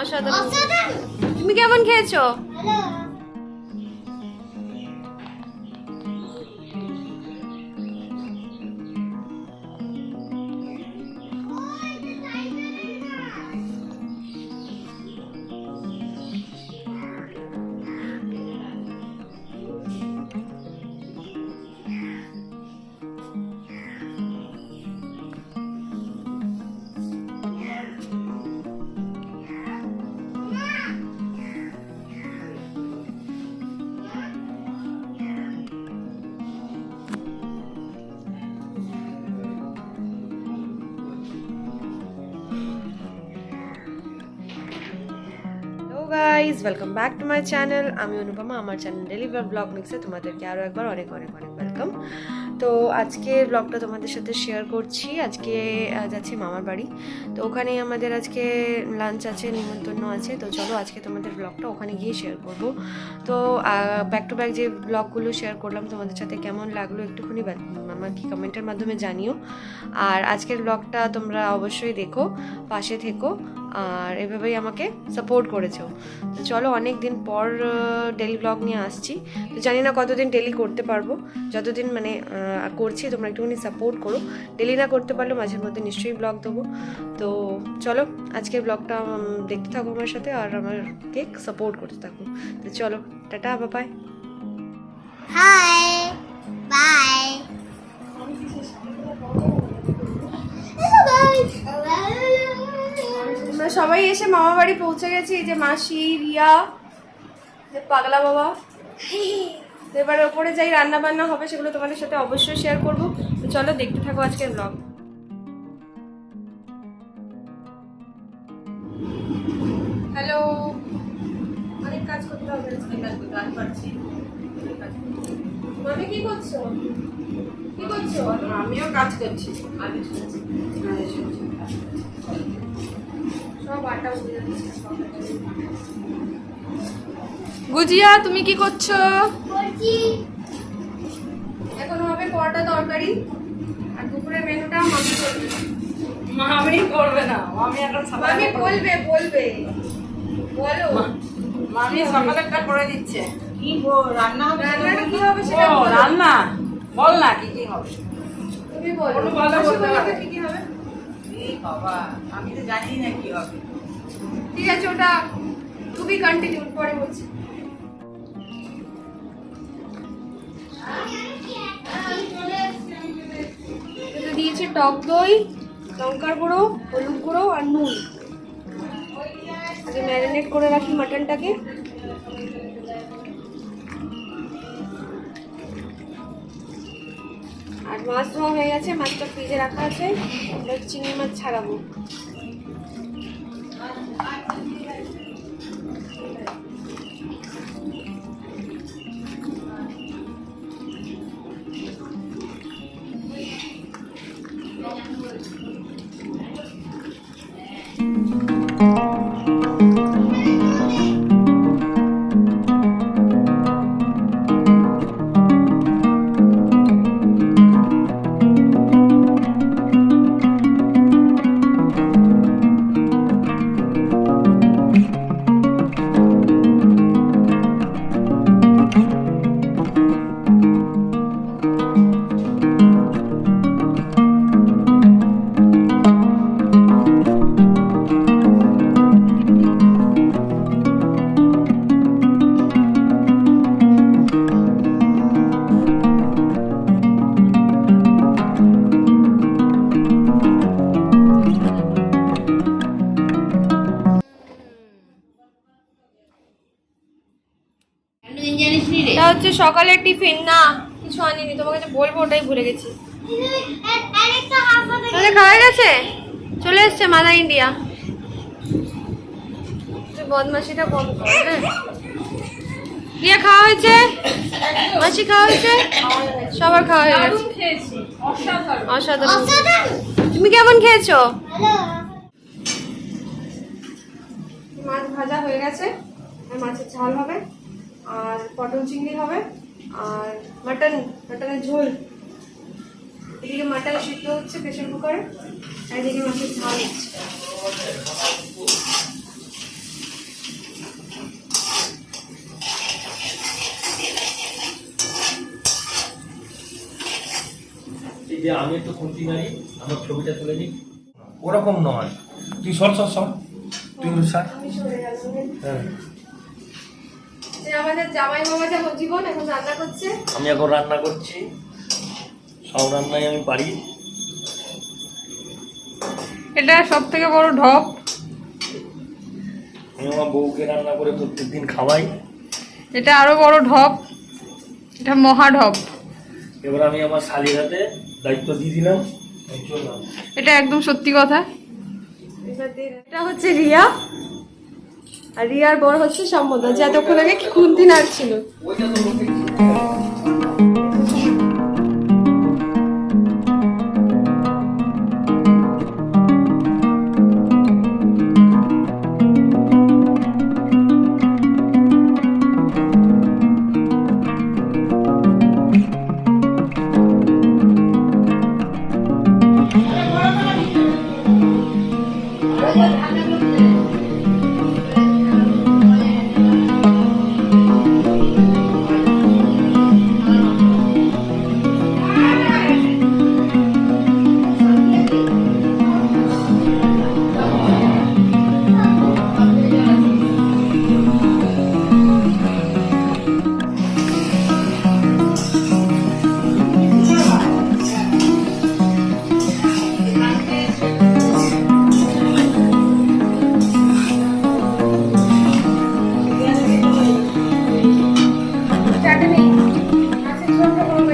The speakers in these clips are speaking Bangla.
অসাধারণ। তুমি কেমন খেয়েছো? Guys welcome back to my channel আমি অনুপমা, আমার চ্যানেল ডেলিভার ব্লগ মিক্সে তোমাদেরকে আরও একবার অনেক অনেক অনেক ওয়েলকাম তো আজকে ব্লগটা তোমাদের সাথে শেয়ার করছি। আজকে যাচ্ছি মামার বাড়ি। তো ওখানে আমাদের আজকে লাঞ্চ আছে, নিমন্ত্রণ আছে। তো চলো আজকে তোমাদের ব্লগটা ওখানে গিয়ে শেয়ার করব। তো ব্যাক টু ব্যাক যে ব্লগগুলো শেয়ার করলাম, তোমাদের সাথে কেমন লাগল একটুখানি বা- আমার কি কমেন্টের মাধ্যমে জানিও। আর আজকের ব্লগটা তোমরা অবশ্যই দেখো, পাশে থেকো। আর এভাবেই আমাকে সাপোর্ট করেছ। তো চলো অনেক দিন পর ডেলি ব্লগ নিয়ে আসছি। তো জানি না কতদিন ডেলি করতে পারব। যতদিন মানে করছি, তোমরা একটুখানি সাপোর্ট করো। ডেলি না করতে পারলেও মাঝে মধ্যে নিশ্চয়ই ব্লগ দেবো। তো চলো, আজকের ব্লগটা দেখতে থাকো আমার সাথে আর আমাকে সাপোর্ট করতে থাকো। তো চলো, টাটা বাবাই Hi. আমরা সবাই এসে মামা বাড়ি পৌঁছে গেছি এই যে মাসি রিয়া যে পাগলা বাবা। তো এবার ওপরে যাই রান্না বান্না হবে সেগুলো তোমাদের সাথে অবশ্যই শেয়ার করব। তো চলো দেখতে থাকো আজকের ব্লগ হ্যালো অনেক কাজ করতে হবে আজকে। মামি কি করছ? কি করছ? আমিও কাজ করছি। আমি শুনছি গুজিয়া তুমি কি করছ? এখন হবে পরোটা তরকারি আর দুপুরের মেনুটা মামি করবে। মামি করবে না মামি এখন মামি বলবে বলবে। বলো। মামি সকালে একটা করে দিচ্ছে। কি রান্না হবে রান্নাটা কি হবে সেটা ও রান্না? বল না কি কি হবে। তুমি বলো। কোনো ভালো বলতে বলো কি কি হবে? বাবা ঠিক আছে, ওটা খুবই কন্টিনিউ পরে বলছি। দিয়েছে টক দই, লঙ্কার গুঁড়ো, হলুদ গুঁড়ো আর নুন। ম্যারিনেট করে রাখি মাটনটাকে মাছ ধোয়া হয়ে গেছে মাছটা ফ্রিজে রাখা আছে আমরা চিংড়ি মাছ ছাড়াবো। হচ্ছে সকালের টিফিন না, কিছু আনিনি, তোমাকে যে বলব ওটাই ভুলে গেছি। তাহলে খাওয়া গেছে? চলে এসছে মাদার ইন্ডিয়া। বদমাসিটা কম কর হ্যাঁ। খাওয়া হয়েছে? মাসি, খাওয়া হয়েছে? সবার খাওয়া হয়ে গেছে। অসাধারণ। তুমি কেমন খেয়েছো? মাছ ভাজা হয়ে গেছে, আর মাছের ঝাল হবে। আর পটল চিংড়ি হবে আর মাটন মাটনের ঝোল। এদিকে মাটন সিদ্ধ হচ্ছে প্রেশার কুকারে এদিকে মাছের ঝাল যে আমি একটু খুঁজি নাড়ি আমার ছবিটা তুলে নিই। ওরকম নয়। তুই সর সর সর। তুই সর। হ্যাঁ। আমাদের জামাই মামা যেমন জীবন এখন রান্না করছে। আমি এখন রান্না করছি। সব রান্নাই আমি পারি। এটা সব থেকে বড় ঢপ। আমি আমার বউকে রান্না করে প্রত্যেক দিন খাওয়াই। এটা আরও বড় ঢপ। এটা মহা ঢপ। এবার আমি আমার শালির হাতে দায়িত্ব দিয়ে দিলাম। এটা একদম সত্যি কথা। এটা হচ্ছে রিয়া। আর রিয়ার বর হচ্ছে সম্বন্ধ যে এতক্ষণ আগে কি খুন্তি নাড়ছিল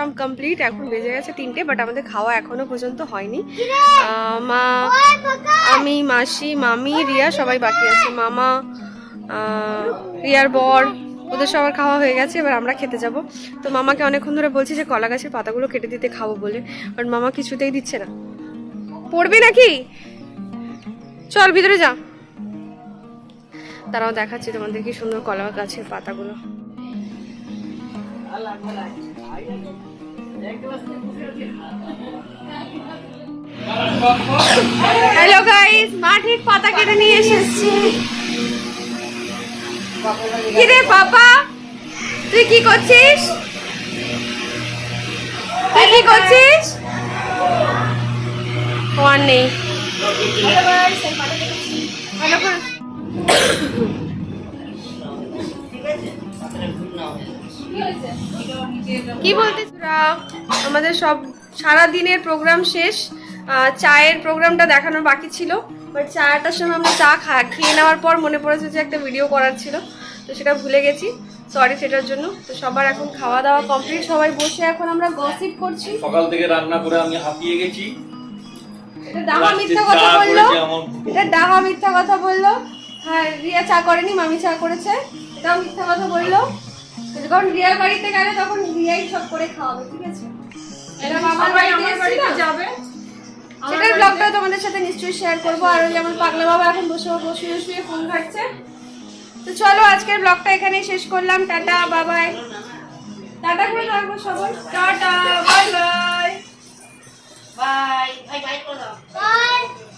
সব কমপ্লিট এখন বেজে গেছে তিনটে বাট আমাদের খাওয়া এখনও পর্যন্ত হয়নি। মা, আমি, মাসি, মামি, রিয়া সবাই বাকি আছে। মামা রিয়ার বর, ওদের সবার খাওয়া হয়ে গেছে, এবার আমরা খেতে যাব। তো মামাকে অনেকক্ষণ ধরে বলছি যে কলা গাছের পাতাগুলো কেটে দিতে খাব বলে বাট মামা কিছুতেই দিচ্ছে না। পড়বি নাকি? চল ভিতরে যা। তারাও দেখাচ্ছি তোমাদের কি সুন্দর কলা গাছের পাতাগুলো। হ্যালো গাইস মা ঠিক পাতা কেটে নিয়ে এসেছি। কিরে পাপা? তুই কি করছিস? তুই কি করছিস? নেই। কি বলতে আমাদের সব সারা দিনের প্রোগ্রাম শেষ চায়ের প্রোগ্রামটা দেখানোর বাকি ছিল। বাট চাটার সময় আমরা চা খা খেয়ে নেওয়ার পর মনে পড়েছে যে একটা ভিডিও করার ছিল। তো সেটা ভুলে গেছি। সরি সেটার জন্য। তো সবার এখন খাওয়া দাওয়া কমপ্লিট সবাই বসে এখন আমরা গসিপ করছি। সকাল থেকে রান্না করে আমি হাঁপিয়ে গেছি। এটা ডাহা মিথ্যা কথা বলল। এটা ডাহা মিথ্যা কথা বলল। হ্যাঁ রিয়া চা করেনি মামি চা করেছে। এটাও মিথ্যা কথা বলল যখন রিয়ার বাড়িতে গেলে তখন রিয়াই সব করে খাওয়াবে ঠিক আছে এটা মামার বাড়িতে যাবে সেটার ব্লগটা তোমাদের সাথে নিশ্চয়ই শেয়ার করব আর যেমন পাগলা বাবা এখন বসে বসে শুয়ে ফোন ঘাটছে তো চলো আজকের ব্লগটা এখানেই শেষ করলাম টাটা বাবাই টাটা করে রাখব সবাই টাটা বাই বাই Bye.